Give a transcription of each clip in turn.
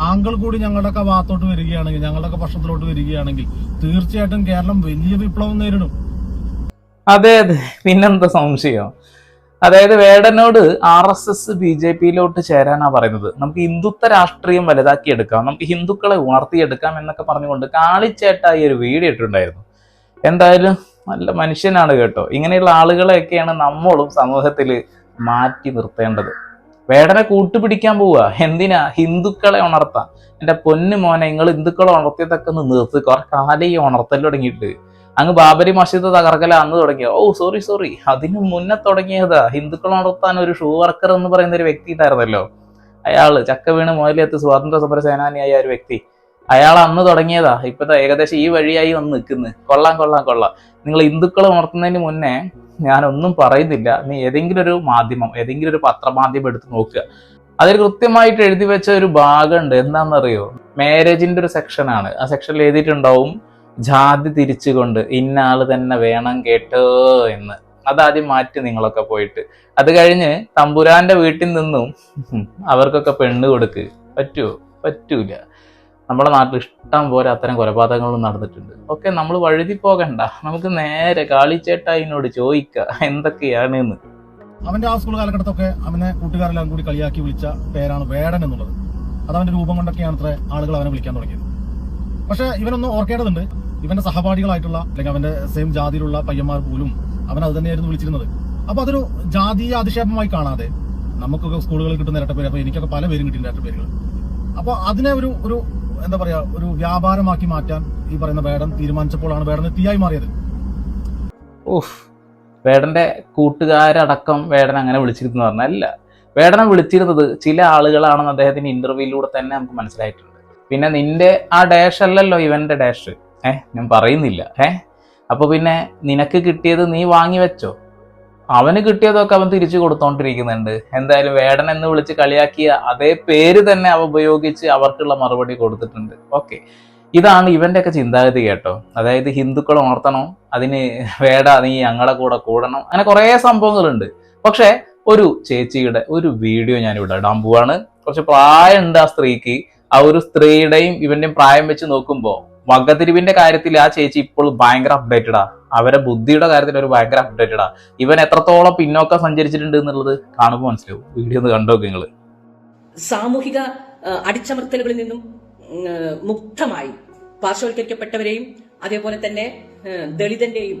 താങ്കൾ കൂടി ഞങ്ങളുടെയൊക്കെ ഭാഗത്തോട്ട് വരികയാണെങ്കിൽ ഞങ്ങളുടെയൊക്കെ പക്ഷത്തിലോട്ട് വരികയാണെങ്കിൽ തീർച്ചയായിട്ടും കേരളം വലിയ വിപ്ലവം നേരിടും. അതെ അതെ. പിന്നെന്താ സംശയം? അതായത് വേടനോട് R S S B J പിയിലോട്ട് ചേരാനാ പറയുന്നത്. നമുക്ക് ഹിന്ദുത്വ രാഷ്ട്രീയം വലുതാക്കി എടുക്കാം നമുക്ക് ഹിന്ദുക്കളെ ഉണർത്തിയെടുക്കാം എന്നൊക്കെ പറഞ്ഞുകൊണ്ട് കാളിച്ചേട്ടായി ഒരു വീഡിയോ ഇട്ടിട്ടുണ്ടായിരുന്നു. എന്തായാലും നല്ല മനുഷ്യനാണ് കേട്ടോ. ഇങ്ങനെയുള്ള ആളുകളെയൊക്കെയാണ് നമ്മളും സമൂഹത്തിൽ മാറ്റി നിർത്തേണ്ടത്. വേടനെ കൂട്ടുപിടിക്കാൻ പോവുക എന്തിനാ? ഹിന്ദുക്കളെ ഉണർത്താം എന്റെ പൊന്നു മോനെ നിങ്ങൾ ഹിന്ദുക്കളെ ഉണർത്തിയതൊക്കെ നിർത്തി. കുറെ കാലം ഈ ഉണർത്തൽ തുടങ്ങിയിട്ട് അങ്ങ് ബാബരി മസ്ജിദ് തകർക്കല അന്ന് തുടങ്ങിയ? ഓ സോറി സോറി അതിന് മുന്നേ തുടങ്ങിയതാ. ഹിന്ദുക്കളെ ഉണർത്താൻ ഒരു ഷൂ വർക്കർ എന്ന് പറയുന്ന ഒരു വ്യക്തി ഉണ്ടായിരുന്നല്ലോ. അയാൾ ചക്ക വീണ് മുതലെത്തി സ്വാതന്ത്ര്യ സമര സേനാനിയായ ഒരു വ്യക്തി. അയാൾ അന്ന് തുടങ്ങിയതാ. ഇപ്പത്തെ ഏകദേശം ഈ വഴിയായി വന്ന് നിൽക്കുന്നു. കൊള്ളാം കൊള്ളാം കൊള്ളാം. നിങ്ങൾ ഹിന്ദുക്കളെ ഉണർത്തുന്നതിന് മുന്നേ ഞാനൊന്നും പറയുന്നില്ല. നീ ഏതെങ്കിലും ഒരു മാധ്യമം ഏതെങ്കിലും ഒരു പത്രമാധ്യമം എടുത്ത് നോക്കുക. അതിൽ കൃത്യമായിട്ട് എഴുതി വെച്ച ഒരു ഭാഗമുണ്ട്. എന്താണെന്നറിയോ? മാരേജിന്റെ ഒരു സെക്ഷനാണ് ആ സെക്ഷനിൽ എഴുതിയിട്ടുണ്ടാവും ജാതി തിരിച്ചുകൊണ്ട് ഇന്ന തന്നെ വേണം കേട്ടോ എന്ന്. അതാദ്യം മാറ്റി നിങ്ങളൊക്കെ പോയിട്ട്. അത് കഴിഞ്ഞ് തമ്പുരാന്റെ വീട്ടിൽ നിന്നും അവർക്കൊക്കെ പെണ്ണ് കൊടുക്ക്. പറ്റുമോ പറ്റൂല. നമ്മുടെ നാട്ടിൽ ഇഷ്ടം പോലെ അത്തരം കൊലപാതകങ്ങളും നടന്നിട്ടുണ്ട്. ഓക്കെ നമ്മൾ വഴുതി പോകണ്ട. നമുക്ക് നേരെ കാളിച്ചേട്ടായിനോട് ചോദിക്കുക എന്തൊക്കെയാണ് എന്ന് അവന്റെ ആ സ്കൂൾ കാലഘട്ടത്തൊക്കെ അവനെ കൂട്ടുകാരെല്ലാം കൂടി കളിയാക്കി വിളിച്ച പേരാണ് വേടൻ എന്നുള്ളത്. അത് അവന്റെ രൂപം കൊണ്ടൊക്കെയാണ് അത്ര ആളുകൾ അവനെ വിളിക്കാൻ തുടങ്ങിയത്. പക്ഷെ ഇവനൊന്നും ഓർക്കേണ്ടതുണ്ട്. ഇവന്റെ സഹപാഠികളായിട്ടുള്ള അല്ലെങ്കിൽ അവന്റെ സെയിം ജാതിയിലുള്ള പയ്യന്മാർ പോലും അവൻ അത് തന്നെയായിരുന്നു വിളിച്ചിരുന്നത്. അപ്പൊ അതൊരു ജാതീയ അധിക്ഷേപമായി കാണാതെ നമുക്കൊക്കെ സ്കൂളുകളിൽ കിട്ടുന്ന ഇരട്ടപ്പേര് അപ്പൊ എനിക്കൊക്കെ പല പേരും കിട്ടിയിട്ടുണ്ട് ഇരട്ടപ്പേരുകൾ. അപ്പൊ അതിനെ ഒരു ഒരു എന്താ പറയാ ഒരു വ്യാപാരമാക്കി മാറ്റാൻ ഈ പറയുന്ന വേടൻ തീരുമാനിച്ചപ്പോഴാണ് വേടന് തീയായി മാറിയത്. ഓഹ് വേടന്റെ കൂട്ടുകാരടക്കം വേടൻ അങ്ങനെ വിളിച്ചിരുന്നു പറഞ്ഞല്ല വേടനെ വിളിച്ചിരുന്നത് ചില ആളുകളാണെന്ന് അദ്ദേഹത്തിന്റെ ഇന്റർവ്യൂയിലൂടെ തന്നെ നമുക്ക് മനസ്സിലായിട്ടുണ്ട്. പിന്നെ നിന്റെ ആ ഡാഷ് അല്ലല്ലോ ഇവന്റെ ഡാഷ് ഏഹ് ഞാൻ പറയുന്നില്ല. ഏഹ് അപ്പൊ പിന്നെ നിനക്ക് കിട്ടിയത് നീ വാങ്ങി വെച്ചോ? അവന് കിട്ടിയതൊക്കെ അവൻ തിരിച്ചു കൊടുത്തോണ്ടിരിക്കുന്നുണ്ട്. എന്തായാലും വേടൻ എന്ന് വിളിച്ച് കളിയാക്കിയ അതേ പേര് തന്നെ അവ ഉപയോഗിച്ച് അവർക്കുള്ള മറുപടി കൊടുത്തിട്ടുണ്ട്. ഓക്കെ ഇതാണ് ഇവന്റെ ഒക്കെ ചിന്താഗതി കേട്ടോ. അതായത് ഹിന്ദുക്കളെ ഉണർത്തണം അതിന് വേട നീ ഞങ്ങളെ കൂടെ കൂടണം അങ്ങനെ കുറേ സംഭവങ്ങളുണ്ട്. പക്ഷെ ഒരു ചേച്ചിയുടെ ഒരു വീഡിയോ ഞാൻ ഇവിടെ ഇടാൻ പോവാണ്. കുറച്ച് പ്രായമുണ്ട് ആ സ്ത്രീക്ക്. ആ ഒരു സ്ത്രീയുടെയും ഇവന്റെയും പ്രായം വെച്ച് നോക്കുമ്പോൾ വകതിരിവിന്റെ കാര്യത്തിൽ ആ ചേച്ചി ഇപ്പോൾ ഭയങ്കര അപ്ഡേറ്റഡാ അവരെ ബുദ്ധിയുടെ കാര്യത്തിൽ ഒരു ഭയങ്കര അപ്ഡേറ്റഡാ ഇവൻ എത്രത്തോളം പിന്നോക്കം സഞ്ചരിച്ചിട്ടുണ്ട് എന്നുള്ളത് കാണുമ്പോൾ മനസ്സിലാവും. വീഡിയോ ഒന്ന് കണ്ടോ നിങ്ങൾ സാമൂഹിക അടിച്ചമർത്തലുകളിൽ നിന്നും മുക്തമായി പാർശ്വവൽക്കരിക്കപ്പെട്ടവരെയും അതേപോലെ തന്നെ ദളിതന്റെയും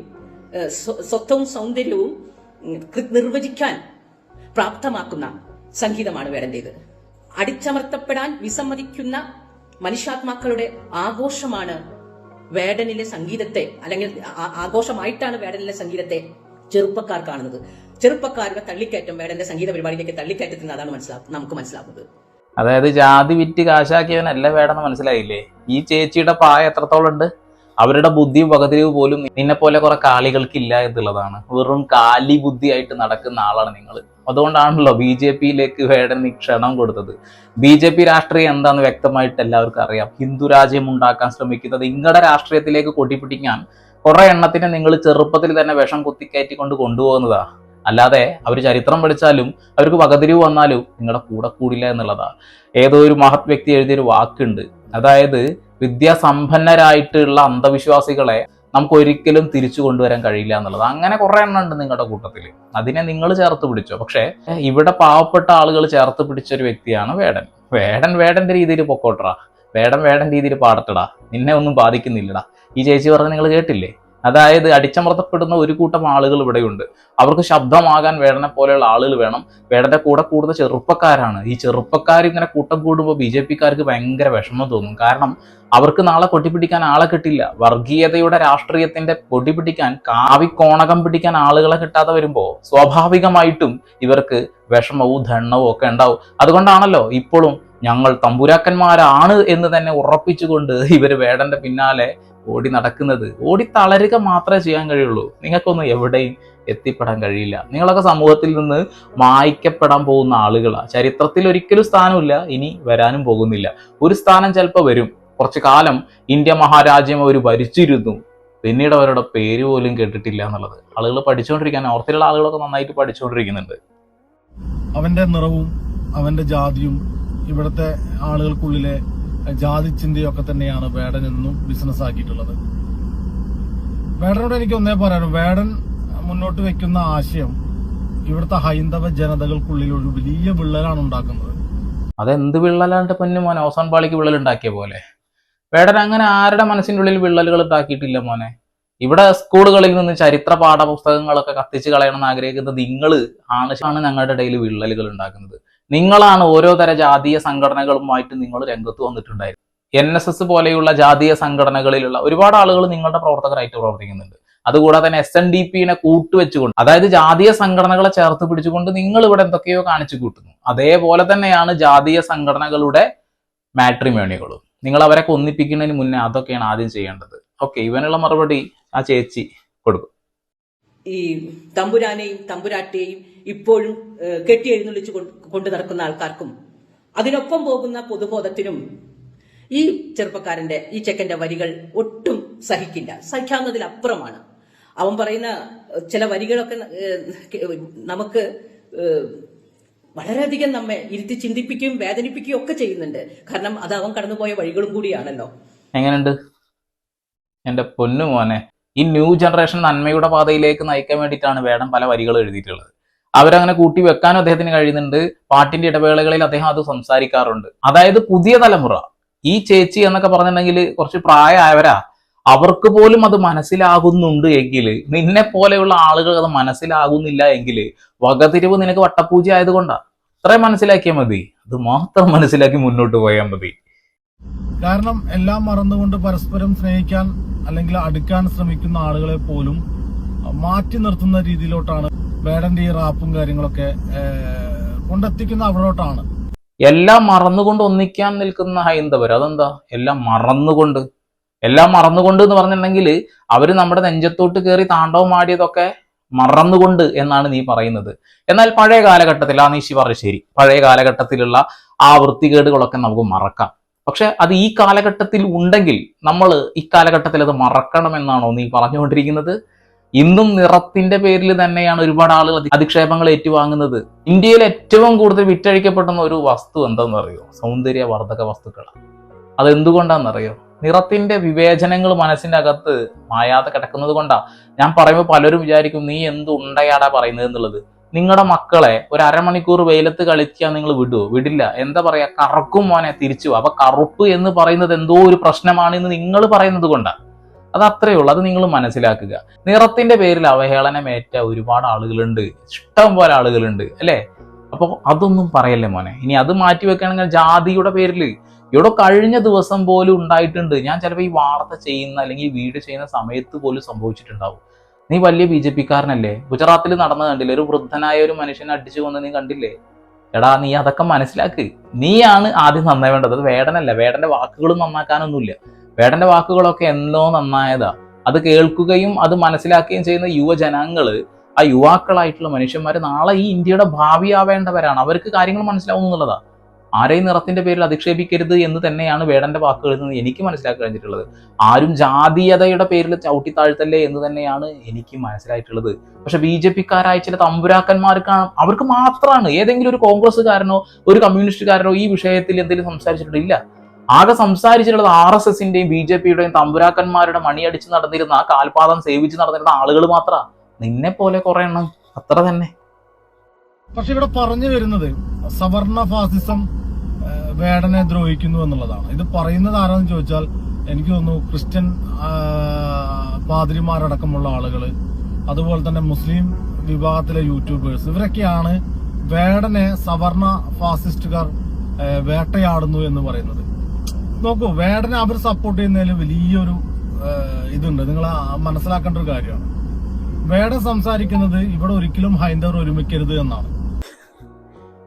സ്വത്വവും സൗന്ദര്യവും നിർവചിക്കാൻ പ്രാപ്തമാക്കുന്ന സംഗീതമാണ് വേടന്റേത് അടിച്ചമർത്തപ്പെടാൻ വിസമ്മതിക്കുന്ന മനുഷ്യാത്മാക്കളുടെ ആഘോഷമാണ് വേടനിലെ സംഗീതത്തെ അല്ലെങ്കിൽ ആഘോഷമായിട്ടാണ് വേടനിലെ സംഗീതത്തെ ചെറുപ്പക്കാർ കാണുന്നത്. ചെറുപ്പക്കാരുടെ തള്ളിക്കയറ്റം വേടന്റെ സംഗീത പരിപാടിയിലേക്ക് തള്ളിക്കയറ്റത്തിന് അതാണ് മനസ്സിലാക്കുന്നത് നമുക്ക് മനസ്സിലാക്കുന്നത് അതായത് ജാതി വിറ്റ് കാശാക്കിയവനല്ല വേടെന്ന് മനസ്സിലായില്ലേ? ഈ ചേച്ചിയുടെ പായ എത്രത്തോളം ഉണ്ട്? അവരുടെ ബുദ്ധിയും പകതിരിവ് പോലും നിന്നെ പോലെ കുറെ കാളികൾക്ക് ഇല്ല എന്നുള്ളതാണ്. വെറും കാലി ബുദ്ധിയായിട്ട് നടക്കുന്ന ആളാണ് നിങ്ങൾ അതുകൊണ്ടാണല്ലോ ബി ജെ പിയിലേക്ക് വേടൻ ക്ഷണം കൊടുത്തത്. ബി ജെ പി രാഷ്ട്രീയം എന്താന്ന് വ്യക്തമായിട്ട് എല്ലാവർക്കും അറിയാം. ഹിന്ദു രാജ്യം ഉണ്ടാക്കാൻ ശ്രമിക്കുന്നത് നിങ്ങളുടെ രാഷ്ട്രീയത്തിലേക്ക് കൊട്ടിപ്പിടിക്കാൻ കുറെ എണ്ണത്തിന് നിങ്ങൾ ചെറുപ്പത്തിൽ തന്നെ വിഷം കുത്തിക്കയറ്റിക്കൊണ്ട് കൊണ്ടുപോകുന്നതാ. അല്ലാതെ അവർ ചരിത്രം പഠിച്ചാലും അവർക്ക് വകതിരിവ് വന്നാലും നിങ്ങളുടെ കൂടെ കൂടില്ല എന്നുള്ളതാ. ഏതോ ഒരു മഹത് വ്യക്തി എഴുതിയൊരു വാക്കുണ്ട്. അതായത് വിദ്യാസമ്പന്നരായിട്ടുള്ള അന്ധവിശ്വാസികളെ നമുക്ക് ഒരിക്കലും തിരിച്ചു കൊണ്ടുവരാൻ കഴിയില്ല എന്നുള്ളത്. അങ്ങനെ കുറെ എണ്ണം ഉണ്ട് നിങ്ങളുടെ കൂട്ടത്തിൽ. അതിനെ നിങ്ങൾ ചേർത്ത് പിടിച്ചോ. പക്ഷേ ഇവിടെ പാവപ്പെട്ട ആളുകൾ ചേർത്ത് പിടിച്ച ഒരു വ്യക്തിയാണ് വേടൻ. വേടൻ വേടന്റെ രീതിയിൽ പൊക്കോട്ടടാ വേടൻ വേടൻ രീതിയിൽ പാടട്ടടാ നിന്നെ ഒന്നും ബാധിക്കുന്നില്ലടാ. ഈ ചേച്ചി പറഞ്ഞ നിങ്ങൾ കേട്ടില്ലേ? അതായത് അടിച്ചമർത്തപ്പെടുന്ന ഒരു കൂട്ടം ആളുകൾ ഇവിടെയുണ്ട്. അവർക്ക് ശബ്ദമാകാൻ വേടനെ പോലെയുള്ള ആളുകൾ വേണം. വേടന്റെ കൂടെ കൂടുന്ന ചെറുപ്പക്കാരാണ്. ഈ ചെറുപ്പക്കാർ ഇങ്ങനെ കൂട്ടം കൂടുമ്പോൾ ബി ജെ പിക്കാർക്ക് ഭയങ്കര വിഷമം തോന്നും. കാരണം അവർക്ക് നാളെ കൊട്ടിപ്പിടിക്കാൻ ആളെ കിട്ടില്ല. വർഗീയതയുടെ രാഷ്ട്രീയത്തിന്റെ പൊടി പിടിക്കാൻ കാവി കോണകം പിടിക്കാൻ ആളുകളെ കിട്ടാതെ വരുമ്പോൾ സ്വാഭാവികമായിട്ടും ഇവർക്ക് വിഷമവും ദണ്ണവും ഒക്കെ ഉണ്ടാവും. അതുകൊണ്ടാണല്ലോ ഇപ്പോഴും ഞങ്ങൾ തമ്പുരാക്കന്മാരാണ് എന്ന് തന്നെ ഉറപ്പിച്ചുകൊണ്ട് ഇവർ വേടന്റെ പിന്നാലെ ഓടി നടക്കുന്നത്. ഓടി തളരുക മാത്രമേ ചെയ്യാൻ കഴിയുള്ളൂ. നിങ്ങൾക്കൊന്നും എവിടെയും എത്തിപ്പെടാൻ കഴിയില്ല. നിങ്ങളൊക്കെ സമൂഹത്തിൽ നിന്ന് മായ്ക്കപ്പെടാൻ പോകുന്ന ആളുകളാണ് ചരിത്രത്തിൽ ഒരിക്കലും സ്ഥാനമില്ല ഇനി വരാനും പോകുന്നില്ല. ഒരു സ്ഥാനം ചിലപ്പോൾ വരും. കുറച്ചു കാലം ഇന്ത്യ മഹാരാജ്യം അവർ ഭരിച്ചിരുന്നു. പിന്നീട് അവരുടെ പേര് പോലും കേട്ടിട്ടില്ല എന്നുള്ളത്. ആളുകൾ പഠിച്ചുകൊണ്ടിരിക്കാൻ ഓർത്തിലുള്ള ആളുകളൊക്കെ നന്നായിട്ട് പഠിച്ചുകൊണ്ടിരിക്കുന്നുണ്ട്. അവന്റെ നിറവും അവന്റെ ജാതിയും ഇവിടുത്തെ ആളുകൾക്കുള്ളിലെ ജാതി ഒക്കെ തന്നെയാണ് വേടൻ എന്നും ബിസിനസ് ആക്കിയിട്ടുള്ളത്. വേടനോട് എനിക്ക് ഒന്നേ പറയാനും വേടൻ മുന്നോട്ട് വെക്കുന്ന ആശയം ഇവിടുത്തെ ഹൈന്ദവ ജനതകൾക്കുള്ളിൽ ഒരു വലിയ വിള്ളലാണ് ഉണ്ടാക്കുന്നത്. അതെന്ത് വിള്ളലാണ്ട് പൊന്നു മോനെ? ഓസോൺ പാളിക്ക് വിള്ളൽ ഉണ്ടാക്കിയ പോലെ. വേടൻ അങ്ങനെ ആരുടെ മനസ്സിന്റെ ഉള്ളിൽ വിള്ളലുകൾ ഉണ്ടാക്കിയിട്ടില്ല മോനെ? ഇവിടെ സ്കൂളുകളിൽ നിന്ന് ചരിത്ര പാഠപുസ്തകങ്ങളൊക്കെ കത്തിച്ച് കളയണമെന്ന് ആഗ്രഹിക്കുന്നത് നിങ്ങൾ ആണ് ആണ് ഞങ്ങളുടെ ഇടയിൽ വിള്ളലുകൾ ഉണ്ടാക്കുന്നത്. നിങ്ങളാണ് ഓരോ തര ജാതീയ സംഘടനകളുമായിട്ട് നിങ്ങൾ രംഗത്ത് വന്നിട്ടുണ്ടായിരുന്നു എൻ എസ് എസ് പോലെയുള്ള ജാതീയ സംഘടനകളിലുള്ള ഒരുപാട് ആളുകൾ നിങ്ങളുടെ പ്രവർത്തകരായിട്ട് പ്രവർത്തിക്കുന്നുണ്ട്. അതുകൂടാതെ തന്നെ എസ് എൻ ഡി പിനെ കൂട്ടുവെച്ചുകൊണ്ട് അതായത് ജാതീയ സംഘടനകളെ ചേർത്ത് പിടിച്ചുകൊണ്ട് നിങ്ങൾ ഇവിടെ എന്തൊക്കെയോ കാണിച്ചു കൂട്ടുന്നു. അതേപോലെ തന്നെയാണ് ജാതീയ സംഘടനകളുടെ മാട്രിമോണികളും. നിങ്ങൾ അവരെ കൊന്നിപ്പിക്കുന്നതിന് മുന്നേ അതൊക്കെയാണ് ആദ്യം ചെയ്യേണ്ടത്. ഓക്കെ ഇവനുള്ള മറുപടി ആ ചേച്ചി കൊടുക്കും. ഈ തമ്പുരാനെയും തമ്പുരാട്ടിയെയും ഇപ്പോഴും ഏഹ്, കെട്ടി എഴുന്നള്ളിച്ച് കൊണ്ട് നടക്കുന്ന ആൾക്കാർക്കും അതിനൊപ്പം പോകുന്ന പൊതുബോധത്തിനും ഈ ചെറുപ്പക്കാരന്റെ ഈ ചെക്കന്റെ വരികൾ ഒട്ടും സഹിക്കില്ല. സഹിക്കാവുന്നതിൽ അപ്പുറമാണ് അവൻ പറയുന്ന ചില വരികളൊക്കെ നമുക്ക് വളരെയധികം നമ്മെ ഇരുത്തി ചിന്തിപ്പിക്കുകയും വേദനിപ്പിക്കുകയും ഒക്കെ ചെയ്യുന്നുണ്ട്. കാരണം അത് അവൻ കടന്നുപോയ വഴികളും കൂടിയാണല്ലോ. എങ്ങനെയുണ്ട്? എന്റെ പൊന്നു മോനെ ഈ ന്യൂ ജനറേഷൻ നന്മയുടെ പാതയിലേക്ക് നയിക്കാൻ വേണ്ടിയിട്ടാണ് വേടം പല വരികൾ എഴുതിയിട്ടുള്ളത്. അവരങ്ങനെ കൂട്ടി വെക്കാനും അദ്ദേഹത്തിന് കഴിയുന്നുണ്ട്. പാട്ടിന്റെ ഇടവേളകളിൽ അദ്ദേഹം അത് സംസാരിക്കാറുണ്ട്. അതായത് പുതിയ തലമുറ ഈ ചേച്ചി എന്നൊക്കെ പറഞ്ഞിട്ടുണ്ടെങ്കിൽ കുറച്ച് പ്രായമായവരാ അവർക്ക് പോലും അത് മനസ്സിലാകുന്നുണ്ട് എങ്കിൽ നിന്നെ പോലെയുള്ള ആളുകൾ അത് മനസ്സിലാകുന്നില്ല എങ്കിൽ വകതിരിവ് നിനക്ക് വട്ടപൂജ ആയതുകൊണ്ടാ. അത്രയും മനസ്സിലാക്കിയാൽ മതി. അത് മാത്രം മനസ്സിലാക്കി മുന്നോട്ട് പോയാൽ മതി. കാരണം എല്ലാം മറന്നുകൊണ്ട് പരസ്പരം സ്നേഹിക്കാൻ അല്ലെങ്കിൽ അടുക്കാൻ ശ്രമിക്കുന്ന ആളുകളെ പോലും മാറ്റി നിർത്തുന്ന രീതിയിലോട്ടാണ് വേടന്റെ ഈ റാപ്പും കാര്യങ്ങളൊക്കെ കൊണ്ടെത്തിക്കുന്ന അവിടോട്ടാണ് എല്ലാം മറന്നുകൊണ്ട് ഒന്നിക്കാൻ നിൽക്കുന്ന ഹൈന്ദവർ അതെന്താ? എല്ലാം മറന്നുകൊണ്ട്. എല്ലാം മറന്നുകൊണ്ട് എന്ന് പറഞ്ഞിട്ടുണ്ടെങ്കിൽ അവർ നമ്മുടെ നെഞ്ചത്തോട്ട് കയറി താണ്ടവം ആടിയതൊക്കെ മറന്നുകൊണ്ട് എന്നാണ് നീ പറയുന്നത്. എന്നാൽ പഴയ കാലഘട്ടത്തിൽ ആ നീശി പറഞ്ഞു ശരി പഴയ കാലഘട്ടത്തിലുള്ള ആ വൃത്തികേടുകളൊക്കെ നമുക്ക് മറക്കാം. പക്ഷെ അത് ഈ കാലഘട്ടത്തിൽ ഉണ്ടെങ്കിൽ നമ്മൾ ഈ കാലഘട്ടത്തിൽ അത് മറക്കണമെന്നാണോ നീ പറഞ്ഞുകൊണ്ടിരിക്കുന്നത്? ഇന്നും നിറത്തിന്റെ പേരിൽ തന്നെയാണ് ഒരുപാട് ആളുകൾ അധി- അധിക്ഷേപങ്ങൾ ഏറ്റുവാങ്ങുന്നത്. ഇന്ത്യയിൽ ഏറ്റവും കൂടുതൽ വിറ്റഴിക്കപ്പെടുന്ന ഒരു വസ്തു എന്താണെന്ന് അറിയോ സൗന്ദര്യവർദ്ധക വസ്തുക്കളാണ് അതെന്തുകൊണ്ടാണെന്നറിയോ? നിറത്തിന്റെ വിവേചനങ്ങൾ മനസ്സിന്റെ അകത്ത് മായാതെ കിടക്കുന്നത് കൊണ്ടാ. ഞാൻ പറയുമ്പോൾ പലരും വിചാരിക്കും നീ എന്ത് ഉണ്ടയാടാ പറയുന്നത്? എന്നുള്ളത്. നിങ്ങളുടെ മക്കളെ ഒരു അരമണിക്കൂർ വെയിലത്ത് കളിക്കാൻ നിങ്ങൾ വിടുവോ? വിടില്ല. എന്താ പറയാ? കറക്കും മോനെ തിരിച്ചു അപ്പൊ കറുപ്പ് എന്ന് പറയുന്നത് എന്തോ ഒരു പ്രശ്നമാണ് എന്ന് നിങ്ങൾ പറയുന്നത് കൊണ്ടാ. അത് അത്രയേ ഉള്ളൂ. അത് നിങ്ങൾ മനസ്സിലാക്കുക. നിറത്തിന്റെ പേരിൽ അവഹേളനമേറ്റ ഒരുപാട് ആളുകളുണ്ട്. ഇഷ്ടം പോലെ ആളുകളുണ്ട് അല്ലേ? അപ്പോൾ അതൊന്നും പറയല്ലേ മോനെ? ഇനി അത് മാറ്റി വെക്കുകയാണെങ്കിൽ ജാതിയുടെ പേരിൽ. ഇവിടെ കഴിഞ്ഞ ദിവസം പോലും ഉണ്ടായിട്ടുണ്ട്. ഞാൻ ചിലപ്പോൾ ഈ വാർത്ത ചെയ്യുന്ന അല്ലെങ്കിൽ വീഡിയോ ചെയ്യുന്ന സമയത്ത് പോലും സംഭവിച്ചിട്ടുണ്ടാവും. നീ വലിയ ബി ജെ പിക്കാരനല്ലേ? ഗുജറാത്തിൽ നടന്ന കണ്ടില്ലേ? ഒരു വൃദ്ധനായ ഒരു മനുഷ്യനെ അടിച്ചു കൊന്ന് നീ കണ്ടില്ലേ? എടാ നീ അതൊക്കെ മനസ്സിലാക്ക്. നീയാണ് ആദ്യം നന്നാവേണ്ടത് അത് വേടനല്ല. വേടന്റെ വാക്കുകളും നന്നാക്കാനൊന്നുമില്ല. വേടന്റെ വാക്കുകളൊക്കെ എന്തോ നന്നായതാ. അത് കേൾക്കുകയും അത് മനസ്സിലാക്കുകയും ചെയ്യുന്ന യുവജനങ്ങൾ ആ യുവാക്കളായിട്ടുള്ള മനുഷ്യന്മാർ നാളെ ഈ ഇന്ത്യയുടെ ഭാവിയാവേണ്ടവരാണ്. അവർക്ക് കാര്യങ്ങൾ മനസ്സിലാവും എന്നുള്ളതാ. ആരെയും നിറത്തിന്റെ പേരിൽ അധിക്ഷേപിക്കരുത് എന്ന് തന്നെയാണ് വേടന്റെ വാക്കുകളിൽ നിന്ന് എനിക്ക് മനസ്സിലാക്കി കഴിഞ്ഞിട്ടുള്ളത്. ആരും ജാതീയതയുടെ പേരിൽ ചവിട്ടി താഴ്ത്തല്ലേ എന്ന് തന്നെയാണ് എനിക്ക് മനസ്സിലായിട്ടുള്ളത്. പക്ഷെ ബി ജെ പിക്കാരായ ചില തമ്പുരാക്കന്മാർക്കാണ് അവർക്ക് മാത്രമാണ് ഏതെങ്കിലും ഒരു കോൺഗ്രസ്സുകാരനോ ഒരു കമ്മ്യൂണിസ്റ്റുകാരനോ ഈ വിഷയത്തിൽ എന്തെങ്കിലും സംസാരിച്ചിട്ടില്ല ആകെ സംസാരിച്ചിട്ടുള്ളത് ആർ എസ് എസിന്റെയും ബി ജെ പിയുടെയും തമ്പുരാക്കന്മാരുടെ മണിയടിച്ച് നടന്നിരുന്ന ആ കാൽപാദം സേവിച്ച് നടന്നിരുന്ന ആളുകൾ മാത്രമാ നിന്നെ പോലെ കുറെ എണ്ണം. അത്ര തന്നെ. പക്ഷെ ഇവിടെ പറഞ്ഞു വരുന്നത് സവർണ ഫാസിസം വേടനെ ദ്രോഹിക്കുന്നു എന്നുള്ളതാണ്. ഇത് പറയുന്നത് ആരാന്ന് ചോദിച്ചാൽ എനിക്ക് തോന്നുന്നു ക്രിസ്ത്യൻ പാതിരിമാരടക്കമുള്ള ആളുകൾ അതുപോലെ തന്നെ മുസ്ലിം വിഭാഗത്തിലെ യൂട്യൂബേഴ്സ്. ഇവരൊക്കെയാണ് വേടനെ സവർണ ഫാസിസ്റ്റുകാർ വേട്ടയാടുന്നു എന്ന് പറയുന്നത്. നോക്കൂ വേടനെ അവർ സപ്പോർട്ട് ചെയ്യുന്നതിൽ വലിയൊരു ഇതുണ്ട്. നിങ്ങൾ മനസ്സിലാക്കേണ്ട ഒരു കാര്യമാണ്. വേടൻ സംസാരിക്കുന്നത് ഇവിടെ ഒരിക്കലും ഹൈന്ദവർ ഒരുമിക്കരുത് എന്നാണ്.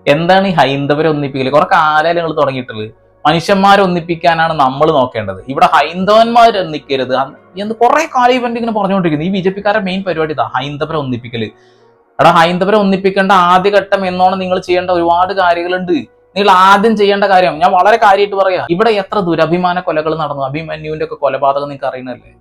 എന്താണ് ഈ ഹൈന്ദവരെ ഒന്നിപ്പിക്കൽ? കുറെ കാലം നിങ്ങൾ തുടങ്ങിയിട്ടുള്ളത്. മനുഷ്യന്മാരെ ഒന്നിപ്പിക്കാനാണ് നമ്മൾ നോക്കേണ്ടത്. ഇവിടെ ഹൈന്ദവന്മാർ ഒന്നിക്കരുത്. എന്ന് കുറെ കാലം ഇവന്റ് ഇങ്ങനെ പറഞ്ഞുകൊണ്ടിരിക്കുന്നത് ഈ ബി ജെ പിക്കാരുടെ മെയിൻ പരിപാടി ഇതാ ഹൈന്ദവരെ ഒന്നിപ്പിക്കൽ. എടാ ഹൈന്ദവരെ ഒന്നിപ്പിക്കേണ്ട ആദ്യഘട്ടം എന്നോണം നിങ്ങൾ ചെയ്യേണ്ട ഒരുപാട് കാര്യങ്ങളുണ്ട്. നിങ്ങൾ ആദ്യം ചെയ്യേണ്ട കാര്യം ഞാൻ വളരെ കാര്യമായിട്ട് പറയാം. ഇവിടെ എത്ര ദുരഭിമാന കൊലകൾ നടന്നു? അഭിമന്യുവിന്റെ ഒക്കെ കൊലപാതകം നിങ്ങൾക്ക് അറിയണല്ലേ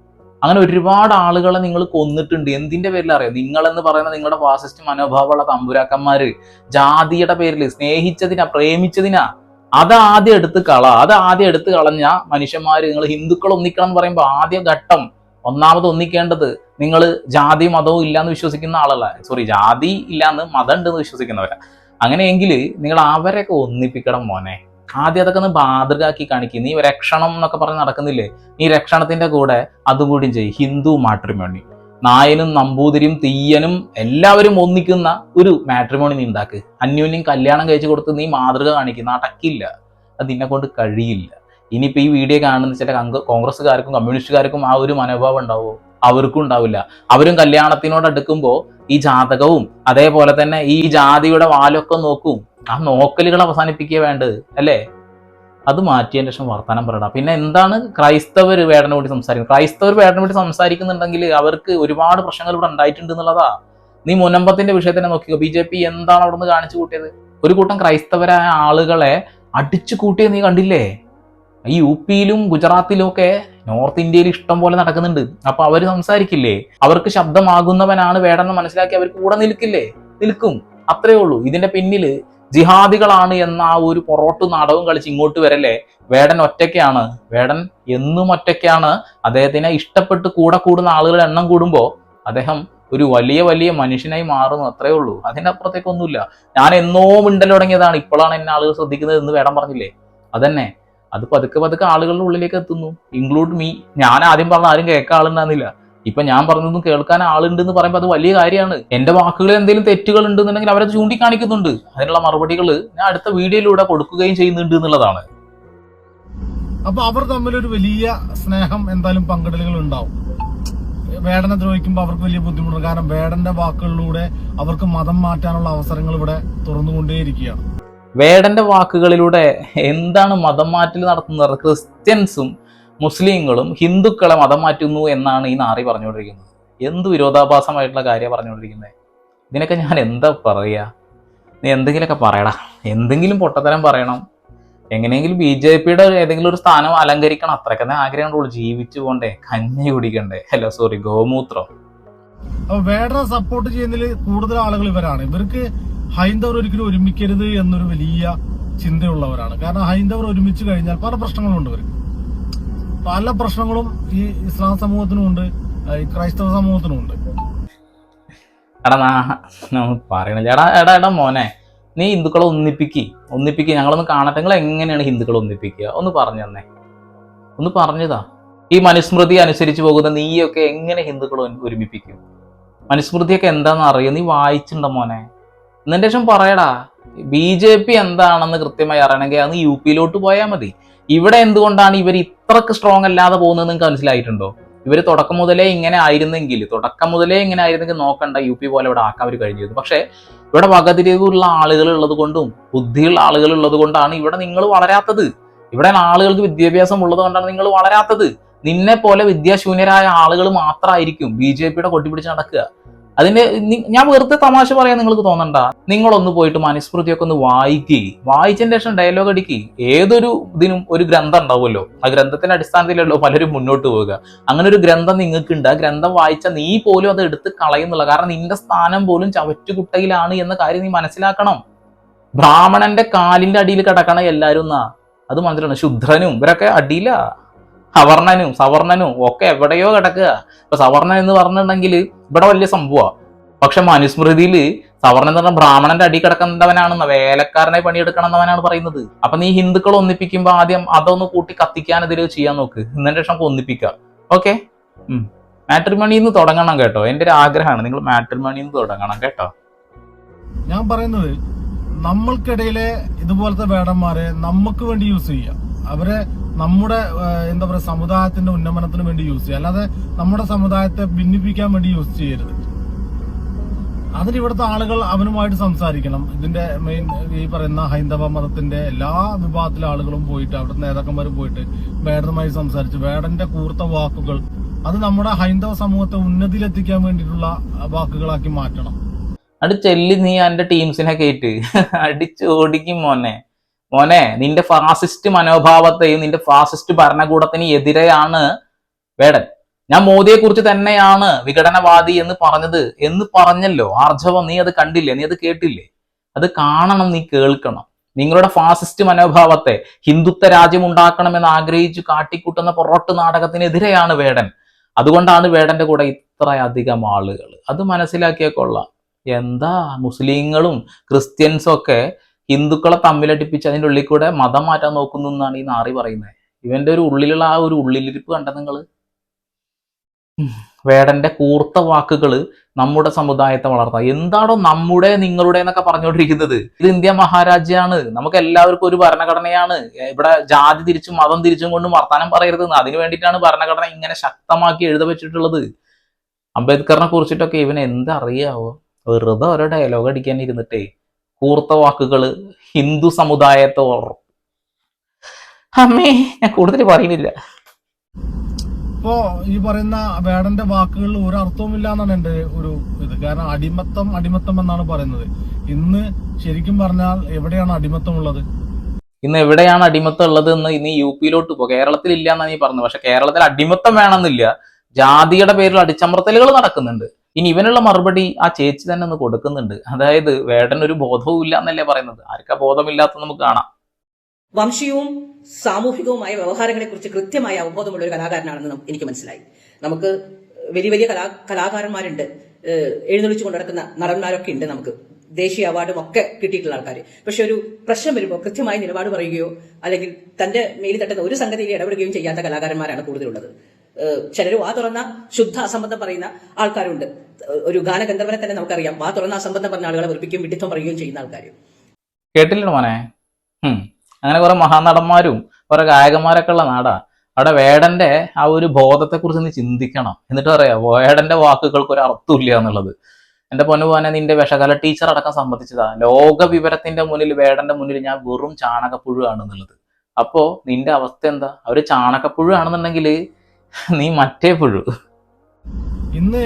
അങ്ങനെ ഒരുപാട് ആളുകളെ നിങ്ങൾ കൊന്നിട്ടുണ്ട്. എന്തിന്റെ പേരിൽ അറിയാം? നിങ്ങളെന്ന് പറയുന്ന നിങ്ങളുടെ ഫാസിസ്റ്റ് മനോഭാവമുള്ള തമ്പുരാക്കന്മാര് ജാതിയുടെ പേരിൽ സ്നേഹിച്ചതിനാ പ്രേമിച്ചതിനാ? അത് ആദ്യം എടുത്ത് കള. അത് ആദ്യം എടുത്ത് കളഞ്ഞ മനുഷ്യന്മാര് നിങ്ങൾ ഹിന്ദുക്കൾ ഒന്നിക്കണം എന്ന് പറയുമ്പോൾ ആദ്യ ഘട്ടം ഒന്നാമത് ഒന്നിക്കേണ്ടത് നിങ്ങൾ ജാതി മതവും ഇല്ലാന്ന് വിശ്വസിക്കുന്ന ആളല്ല. സോറി ജാതി ഇല്ലാന്ന് മതം ഉണ്ടെന്ന് വിശ്വസിക്കുന്നവരാ. അങ്ങനെയെങ്കിൽ നിങ്ങൾ അവരെയൊക്കെ ഒന്നിപ്പിക്കണം മോനെ. ആദ്യം അതൊക്കെ ഒന്ന് മാതൃകാക്കി കാണിക്കും. നീ രക്ഷണം എന്നൊക്കെ പറഞ്ഞ് നടക്കുന്നില്ലേ? നീ രക്ഷണത്തിന്റെ കൂടെ അതും കൂടി ചെയ്യും. ഹിന്ദു മാട്രിമോണി. നായനും നമ്പൂതിരിയും തീയനും എല്ലാവരും ഒന്നിക്കുന്ന ഒരു മാട്രിമോണി നീ ഉണ്ടാക്ക്. അന്യോന്യം കല്യാണം കഴിച്ചു കൊടുത്ത് നീ മാതൃക കാണിക്കും. നടക്കില്ല. അത് നിന്നെ കൊണ്ട് കഴിയില്ല. ഇനിയിപ്പോ ഈ വീഡിയോ കാണുന്ന ചില കോൺഗ്രസ്സുകാർക്കും കമ്മ്യൂണിസ്റ്റുകാർക്കും ആ ഒരു മനോഭാവം ഉണ്ടാവുമോ അവർക്കും ഉണ്ടാവില്ല. അവരും കല്യാണത്തിനോട് അടുക്കുമ്പോൾ ഈ ജാതകവും അതേപോലെ തന്നെ ഈ ജാതിയുടെ വാലൊക്കെ നോക്കും. ആ നോക്കലുകൾ അവസാനിപ്പിക്കുക വേണ്ടത് അല്ലേ? അത് മാറ്റിയതിന് ശേഷം വർത്തമാനം പറയണം. പിന്നെ എന്താണ് ക്രൈസ്തവർ വേടനെ വേണ്ടി സംസാരിക്കുന്നത്? ക്രൈസ്തവർ വേടനെ വേണ്ടി സംസാരിക്കുന്നുണ്ടെങ്കിൽ അവർക്ക് ഒരുപാട് പ്രശ്നങ്ങൾ ഇവിടെ ഉണ്ടായിട്ടുണ്ട് എന്നുള്ളതാ. നീ മുനമ്പത്തിന്റെ വിഷയത്തിനെ നോക്കിയോ ബി ജെ പി എന്താണ് അവിടെ നിന്ന് കാണിച്ചു കൂട്ടിയത്? ഒരു കൂട്ടം ക്രൈസ്തവരായ ആളുകളെ അടിച്ചു കൂട്ടിയത് നീ കണ്ടില്ലേ? ഈ യു പിയിലും ഗുജറാത്തിലും ഒക്കെ നോർത്ത് ഇന്ത്യയിൽ ഇഷ്ടം പോലെ നടക്കുന്നുണ്ട്. അപ്പൊ അവർ സംസാരിക്കില്ലേ? അവർക്ക് ശബ്ദമാകുന്നവനാണ് വേണമെന്ന് മനസ്സിലാക്കി അവർ കൂടെ നിൽക്കില്ലേ? നിൽക്കും. അത്രേ ഉള്ളൂ. ഇതിന്റെ പിന്നിൽ ജിഹാദികളാണ് എന്ന ആ ഒരു പൊറോട്ട് നാടകം കളിച്ച് ഇങ്ങോട്ട് വരല്ലേ? വേടൻ ഒറ്റയ്ക്കാണ്. വേടൻ എന്നും ഒറ്റയ്ക്കാണ്. അദ്ദേഹത്തിനെ ഇഷ്ടപ്പെട്ട് കൂടെ കൂടുന്ന ആളുകളുടെ എണ്ണം കൂടുമ്പോൾ അദ്ദേഹം ഒരു വലിയ വലിയ മനുഷ്യനായി മാറുന്നു. അത്രേ ഉള്ളൂ. അതിന്റെ അപ്പുറത്തേക്കൊന്നുമില്ല ഞാൻ എന്നോ മിണ്ടൽ തുടങ്ങിയതാണ്. ഇപ്പോഴാണ് എന്നെ ആളുകൾ ശ്രദ്ധിക്കുന്നത് എന്ന് വേടം പറഞ്ഞില്ലേ? അതന്നെ. അത് പതുക്കെ പതുക്കെ ആളുകളുടെ ഉള്ളിലേക്ക് എത്തുന്നു. ഇൻക്ലൂഡ് മീ ഞാൻ ആദ്യം പറഞ്ഞ ആരും കേൾക്കാൻ ആളുണ്ടാകുന്നില്ല ഇപ്പൊ ഞാൻ പറഞ്ഞതൊന്നും കേൾക്കാൻ ആളുണ്ട് എന്ന് പറയുമ്പോൾ അത് വലിയ കാര്യമാണ്. എന്റെ വാക്കുകളിൽ എന്തെങ്കിലും തെറ്റുകൾ ഉണ്ടെന്നുണ്ടെങ്കിൽ അവരത് ചൂണ്ടിക്കാണിക്കുന്നുണ്ട്. അതിനുള്ള മറുപടികൾ ഞാൻ അടുത്ത വീഡിയോയിലൂടെ കൊടുക്കുകയും ചെയ്യുന്നുണ്ട് എന്നുള്ളതാണ്. അപ്പൊ അവർ തമ്മിൽ ഒരു വലിയ സ്നേഹം എന്തായാലും പങ്കിടലുകൾ ഉണ്ടാവും. വേടനെ ദ്രോഹിക്കുമ്പോൾ അവർക്ക് വലിയ ബുദ്ധിമുട്ടുണ്ട്. കാരണം വേടന്റെ വാക്കുകളിലൂടെ അവർക്ക് മതം മാറ്റാനുള്ള അവസരങ്ങൾ ഇവിടെ തുറന്നുകൊണ്ടേയിരിക്കുകയാണ്. വേടന്റെ വാക്കുകളിലൂടെ എന്താണ് മതം മാറ്റൽ നടത്തുന്നത്? ക്രിസ്ത്യൻസും മുസ്ലിങ്ങളും ഹിന്ദുക്കളെ മതം മാറ്റുന്നു എന്നാണ് ഈ നാറി പറഞ്ഞുകൊണ്ടിരിക്കുന്നത്. എന്ത് വിരോധാഭാസമായിട്ടുള്ള കാര്യമാണ് പറഞ്ഞുകൊണ്ടിരിക്കുന്നത്? ഇതിനൊക്കെ ഞാൻ എന്താ പറയുക നീ എന്തെങ്കിലുമൊക്കെ പറയടാ. എന്തെങ്കിലും പൊട്ടത്തരം പറയണം. എങ്ങനെയെങ്കിലും ബി ജെ പിയുടെ ഏതെങ്കിലും ഒരു സ്ഥാനം അലങ്കരിക്കണം. അത്രയ്ക്ക് തന്നെ ആഗ്രഹമുള്ളൂ ജീവിച്ചു പോണ്ടേ. കഞ്ഞി കുടിക്കണ്ടേ. ഹലോ സോറി ഗോമൂത്രം. വേടനെ സപ്പോർട്ട് ചെയ്യുന്നതിൽ കൂടുതൽ ആളുകൾ ഇവരാണ്. ഇവർക്ക് ഹൈന്ദവർ ഒരിക്കലും ഒരുമിക്കരുത് എന്നൊരു വലിയ ചിന്തയുള്ളവരാണ്. കാരണം ഹൈന്ദവർ ഒരുമിച്ച് കഴിഞ്ഞാൽ പല പ്രശ്നങ്ങളും ഉണ്ട് ഇവർക്ക്. പല പ്രശ്നങ്ങളും ഈ ഇസ്ലാം സമൂഹത്തിനും ഉണ്ട് ഈ ക്രൈസ്തവ സമൂഹത്തിനും ഉണ്ട്. എടാ നാ പറയണില്ല എടാ എടാ എടാ മോനെ നീ ഹിന്ദുക്കളെ ഒന്നിപ്പിക്കി. ഒന്നിപ്പിക്ക്. ഞങ്ങളൊന്ന് കാണട്ടെ. നിങ്ങൾ എങ്ങനെയാണ് ഹിന്ദുക്കളെ ഒന്നിപ്പിക്കുക? ഒന്ന് പറഞ്ഞു തന്നെ. ഒന്ന് പറഞ്ഞതാ. ഈ മനുസ്മൃതി അനുസരിച്ച് പോകുന്ന നീയൊക്കെ എങ്ങനെ ഹിന്ദുക്കളെ ഒരുമിപ്പിക്കും? മനുസ്മൃതിയൊക്കെ എന്താണെന്ന് അറിയോ? നീ വായിച്ചിട്ടുണ്ടോ മോനെ? എന്നിട്ട് ശേഷം പറയടാ ബി ജെ പി എന്താണെന്ന് കൃത്യമായി അറിയണമെങ്കിൽ അന്ന് യു പിയിലോട്ട് പോയാൽ മതി. ഇവിടെ എന്തുകൊണ്ടാണ് ഇവർ ഇത്രക്ക് സ്ട്രോങ് അല്ലാതെ പോകുന്നത് നിങ്ങൾക്ക് മനസ്സിലായിട്ടുണ്ടോ? ഇവർ തുടക്കം മുതലേ ഇങ്ങനെ ആയിരുന്നെങ്കിൽ തുടക്കം മുതലേ ഇങ്ങനെ ആയിരുന്നെങ്കിൽ നോക്കണ്ട യു പി പോലെ ഇവിടെ ആക്കാൻ അവർ കഴിഞ്ഞിരുന്നു. പക്ഷേ ഇവിടെ വകതിരിവുള്ള ആളുകൾ ഉള്ളത് കൊണ്ടും ബുദ്ധിയുള്ള ആളുകൾ ഉള്ളത് കൊണ്ടാണ് ഇവിടെ നിങ്ങൾ വളരാത്തത്. ഇവിടെ ആളുകൾക്ക് വിദ്യാഭ്യാസം ഉള്ളത് കൊണ്ടാണ് നിങ്ങൾ വളരാത്തത്. നിന്നെ പോലെ വിദ്യാശൂന്യരായ ആളുകൾ മാത്രമായിരിക്കും ബി ജെ പിയുടെ കൊട്ടിപ്പിടിച്ച് നടക്കുക. അതിന്റെ ഞാൻ വെറുതെ തമാശ പറയാൻ നിങ്ങൾക്ക് തോന്നണ്ട. നിങ്ങളൊന്ന് പോയിട്ട് മനുസ്മൃതിയൊക്കെ ഒന്ന് വായിക്കി. വായിച്ചതിന് ശേഷം ഡയലോഗ് അടിക്കി. ഏതൊരു ഇതിനും ഒരു ഗ്രന്ഥം ഉണ്ടാവുമല്ലോ. ആ ഗ്രന്ഥത്തിന്റെ അടിസ്ഥാനത്തിലല്ലോ പലരും മുന്നോട്ട് പോവുക. അങ്ങനെ ഒരു ഗ്രന്ഥം നിങ്ങൾക്കുണ്ട്. ആ ഗ്രന്ഥം വായിച്ച നീ പോലും അത് എടുത്ത് കളയുന്നുള്ള. കാരണം നിന്റെ സ്ഥാനം പോലും ചവറ്റുകുട്ടയിലാണ് എന്ന കാര്യം നീ മനസ്സിലാക്കണം. ബ്രാഹ്മണന്റെ കാലിന്റെ അടിയിൽ കിടക്കണ എല്ലാരും എന്നാ അത് മനസ്സിലാണ് ശുദ്രനും ഇവരൊക്കെ അടിയില. അവർണനും സവർണനും ഒക്കെ എവിടെയോ കിടക്കുക. ഇപ്പൊ സവർണൻ എന്ന് പറഞ്ഞിട്ടുണ്ടെങ്കിൽ ഇവിടെ വലിയ സംഭവമാണ് പക്ഷെ മനുസ്മൃതിയിൽ സവർണൻ എന്ന് പറഞ്ഞ ബ്രാഹ്മണന്റെ അടി കിടക്കുന്നവനാണെന്ന വേലക്കാരനെ പണിയെടുക്കണമെന്നവനാണ് പറയുന്നത്. അപ്പൊ നീ ഹിന്ദുക്കൾ ഒന്നിപ്പിക്കുമ്പോൾ ആദ്യം അതൊന്ന് കൂട്ടി കത്തിക്കാൻ ഇതിൽ ചെയ്യാൻ നോക്ക്. എന്നിട്ട് ശേഷം ഒന്നിപ്പിക്കാം. ഓക്കെ? മാട്രിമണിയിൽ നിന്ന് തുടങ്ങണം കേട്ടോ. എന്റെ ഒരു ആഗ്രഹമാണ്. നിങ്ങൾ മാട്രിമണിയിൽ നിന്ന് തുടങ്ങണം കേട്ടോ. ഞാൻ പറയുന്നത് നമ്മൾക്കിടയിലെ ഇതുപോലത്തെ വേടന്മാരെ നമുക്ക് വേണ്ടി യൂസ് ചെയ്യാം. അവരെ നമ്മുടെ എന്താ പറയുക സമുദായത്തിന്റെ ഉന്നമനത്തിന് വേണ്ടി യൂസ് ചെയ്യുക. അല്ലാതെ നമ്മുടെ സമുദായത്തെ ഭിന്നിപ്പിക്കാൻ വേണ്ടി യൂസ് ചെയ്യരുത്. അതിന് ഇവിടുത്തെ ആളുകൾ അവനുമായിട്ട് സംസാരിക്കണം. ഇതിന്റെ മെയിൻ ഈ പറയുന്ന ഹൈന്ദവ മതത്തിന്റെ എല്ലാ വിഭാഗത്തിലെ ആളുകളും പോയിട്ട് അവിടുത്തെ നേതാക്കന്മാരും പോയിട്ട് വേടനുമായി സംസാരിച്ച് വേടന്റെ കൂർത്ത വാക്കുകൾ അത് നമ്മുടെ ഹൈന്ദവ സമൂഹത്തെ ഉന്നതിയിലെത്തിക്കാൻ വേണ്ടിയിട്ടുള്ള വാക്കുകളാക്കി മാറ്റണം. അടി ചെല്ലി നീ എന്റെ ടീംസിനെ കേട്ട്. അടിച്ച് ഓടിക്കും മോനെ. മോനെ നിന്റെ ഫാസിസ്റ്റ് മനോഭാവത്തെയും നിന്റെ ഫാസിസ്റ്റ് ഭരണകൂടത്തിന് എതിരെയാണ് വേടൻ. ഞാൻ മോദിയെ കുറിച്ച് തന്നെയാണ് വിഘടനവാദി എന്ന് പറഞ്ഞത് എന്ന് പറഞ്ഞല്ലോ. ആർജവം നീ അത് കണ്ടില്ലേ? നീ അത് കേട്ടില്ലേ? അത് കാണണം നീ കേൾക്കണം. നിങ്ങളുടെ ഫാസിസ്റ്റ് മനോഭാവത്തെ ഹിന്ദുത്വ രാജ്യം ഉണ്ടാക്കണമെന്ന് ആഗ്രഹിച്ചു കാട്ടിക്കൂട്ടുന്ന പൊറോട്ട് നാടകത്തിനെതിരെയാണ് വേടൻ. അതുകൊണ്ടാണ് വേടന്റെ കൂടെ ഇത്രയധികം ആളുകൾ അത് മനസ്സിലാക്കിയ കൊള്ളാം. എന്താ? മുസ്ലിങ്ങളും ക്രിസ്ത്യൻസും ഒക്കെ ഹിന്ദുക്കളെ തമ്മിലടിപ്പിച്ച് അതിന്റെ ഉള്ളിൽ കൂടെ മതം മാറ്റാൻ നോക്കുന്നു എന്നാണ് ഈ നാറി പറയുന്നത്. ഇവന്റെ ഒരു ഉള്ളിലുള്ള ആ ഒരു ഉള്ളിലിരിപ്പ് കണ്ട നിങ്ങൾ. വേടന്റെ കൂർത്ത വാക്കുകൾ നമ്മുടെ സമുദായത്തെ വളർത്താം. എന്താണോ നമ്മുടെ നിങ്ങളുടെ എന്നൊക്കെ പറഞ്ഞുകൊണ്ടിരിക്കുന്നത്. ഇത് ഇന്ത്യ മഹാരാജ്യമാണ് നമുക്ക് എല്ലാവർക്കും ഒരു ഭരണഘടനയാണ്. ഇവിടെ ജാതി തിരിച്ചും മതം തിരിച്ചും കൊണ്ടും വർത്താനം പറയരുത് അതിനു വേണ്ടിയിട്ടാണ് ഭരണഘടന ഇങ്ങനെ ശക്തമാക്കി എഴുത വെച്ചിട്ടുള്ളത്. അംബേദ്കറിനെ കുറിച്ചിട്ടൊക്കെ ഇവന് എന്തറിയാവോ വെറുതെ ഓരോ ഡയലോഗ് അടിക്കാൻ ഇരുന്നിട്ടേ കൂർത്ത വാക്കുകൾ ഹിന്ദു സമുദായത്തെ ഓർ അമ്മേ ഞാൻ കൂടുതൽ പറയുന്നില്ല. ഇപ്പോ ഈ പറയുന്ന വേടന്റെ വാക്കുകളിൽ ഒരു അർത്ഥവുമില്ല എന്നാണ് എന്റെ ഒരു ഇത്. കാരണം അടിമത്തം അടിമത്തം എന്നാണ് പറയുന്നത്. ഇന്ന് ശരിക്കും പറഞ്ഞാൽ എവിടെയാണ് അടിമത്തം ഉള്ളത്? ഇന്ന് എവിടെയാണ് അടിമത്തം ഉള്ളത് എന്ന് ഇനി യു പിയിലോട്ട് പോ കേരളത്തിൽ ഇല്ല എന്നാണ് നീ പറഞ്ഞത്. പക്ഷെ കേരളത്തിൽ അടിമത്തം വേണമെന്നില്ല. ജാതിയുടെ പേരിൽ അടിച്ചമർത്തലുകൾ നടക്കുന്നുണ്ട്. ഇനി ഇവനുള്ള മറുപടി ആ ചേച്ചി തന്നെ ഒന്ന് കൊടുക്കുന്നുണ്ട്. അതായത് വേടൻ ഒരു ബോധവും ഇല്ല എന്നല്ലേ പറയുന്നത്. ആർക്കാ ബോധമില്ലാത്ത നമുക്ക് കാണാം. വംശീയവും സാമൂഹികവുമായ വ്യവഹാരങ്ങളെ കുറിച്ച് കൃത്യമായ അവബോധമുള്ള ഒരു കലാകാരനാണെന്ന് എനിക്ക് മനസ്സിലായി. നമുക്ക് വലിയ വലിയ കലാ കലാകാരന്മാരുണ്ട്. എഴുന്നള്ളിച്ചു കൊണ്ട് നടക്കുന്ന നടന്മാരൊക്കെ ഉണ്ട് നമുക്ക്. ദേശീയ അവാർഡും ഒക്കെ കിട്ടിയിട്ടുള്ള ആൾക്കാർ പക്ഷെ ഒരു പ്രശ്നം വരുമ്പോൾ കൃത്യമായ നിലപാട് പറയുകയോ അല്ലെങ്കിൽ തന്റെ മേലിൽ തട്ടുന്ന ഒരു സംഗതിയിൽ ഇടപെടുകയും ചെയ്യാത്ത കലാകാരന്മാരാണ് കൂടുതലുള്ളത്. ചിലർ വാ തുറന്ന ശുദ്ധ അസംബന്ധം പറയുന്ന ആൾക്കാരുണ്ട്. ഒരു ഗാനഗന്ധർവനെ തന്നെ നമുക്കറിയാം. വാ തുറന്ന അസംബന്ധം പറഞ്ഞ ആളുകളെ വെറുപ്പിക്കും വിഡിത്വം പറയുകയും ചെയ്യുന്ന ആൾക്കാർ കേട്ടില്ല മോനെ? അങ്ങനെ കുറെ മഹാനടന്മാരും കുറെ ഗായകന്മാരൊക്കെ ഉള്ള നാടാ. അവിടെ വേടന്റെ ആ ഒരു ബോധത്തെ കുറിച്ച് നീ ചിന്തിക്കണം. എന്നിട്ട് പറയാ വേടന്റെ വാക്കുകൾക്ക് ഒരു അർത്ഥമില്ല എന്നുള്ളത്. എന്റെ പൊന്നു പോനെ നിന്റെ വിഷകല ടീച്ചർ അടക്കം സമ്മതിച്ചതാ. ലോക വിവരത്തിന്റെ മുന്നിൽ വേടന്റെ മുന്നിൽ ഞാൻ വെറും ചാണകപ്പുഴു ആണെന്നുള്ളത് അപ്പോ നിന്റെ അവസ്ഥ എന്താ? അവർ ചാണകപ്പുഴു ആണെന്നുണ്ടെങ്കിൽ നീ മറ്റേ പുഴു. ഇന്ന്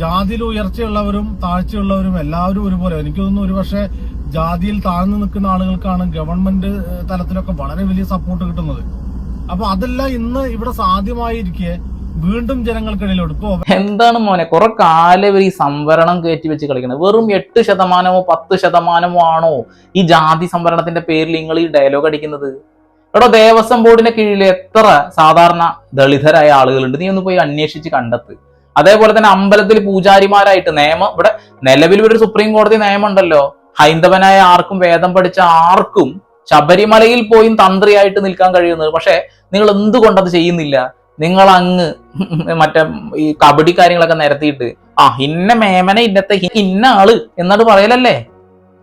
ജാതിയിൽ ഉയർച്ചയുള്ളവരും താഴ്ചയുള്ളവരും എല്ലാവരും ഒരുപോലെ. എനിക്ക് തോന്നുന്നു ഒരുപക്ഷെ ജാതിയിൽ താഴ്ന്നു നിൽക്കുന്ന ആളുകൾക്കാണ് ഗവൺമെന്റ് തലത്തിലൊക്കെ വളരെ വലിയ സപ്പോർട്ട് കിട്ടുന്നത്. അപ്പൊ അതെല്ലാം ഇന്ന് ഇവിടെ സാധ്യമായിരിക്കെ വീണ്ടും ജനങ്ങൾക്കിടയിൽ ഇപ്പോ എന്താണ് മോനെ? കുറെ കാലം ഈ സംവരണം കയറ്റി വെച്ച് കളിക്കുന്നത്. വെറും എട്ട് ശതമാനമോ പത്ത് ശതമാനമോ ആണോ ഈ ജാതി സംവരണത്തിന്റെ പേരിൽ നിങ്ങൾ ഈ ഡയലോഗ് അടിക്കുന്നത്? എടോ ദേവസ്വം ബോർഡിന്റെ കീഴിൽ എത്ര സാധാരണ ദളിതരായ ആളുകളുണ്ട്? നീ ഒന്ന് പോയി അന്വേഷിച്ച് കണ്ടെത്ത്. അതേപോലെ തന്നെ അമ്പലത്തിൽ പൂജാരിമാരായിട്ട് നിയമം ഇവിടെ നിലവിൽ ഒരു സുപ്രീം കോടതി നിയമമുണ്ടല്ലോ. ഹൈന്ദവനായ ആർക്കും വേദം പഠിച്ച ആർക്കും ശബരിമലയിൽ പോയും തന്ത്രിയായിട്ട് നിൽക്കാൻ കഴിയുന്നത്. പക്ഷേ നിങ്ങൾ എന്തുകൊണ്ടത് ചെയ്യുന്നില്ല? നിങ്ങൾ അങ്ങ് മറ്റേ ഈ കബഡി കാര്യങ്ങളൊക്കെ നിരത്തിയിട്ട് ആ ഇന്ന മേമന ഇന്നത്തെ ഇന്ന ആൾ എന്നാണ് പറയലല്ലേ?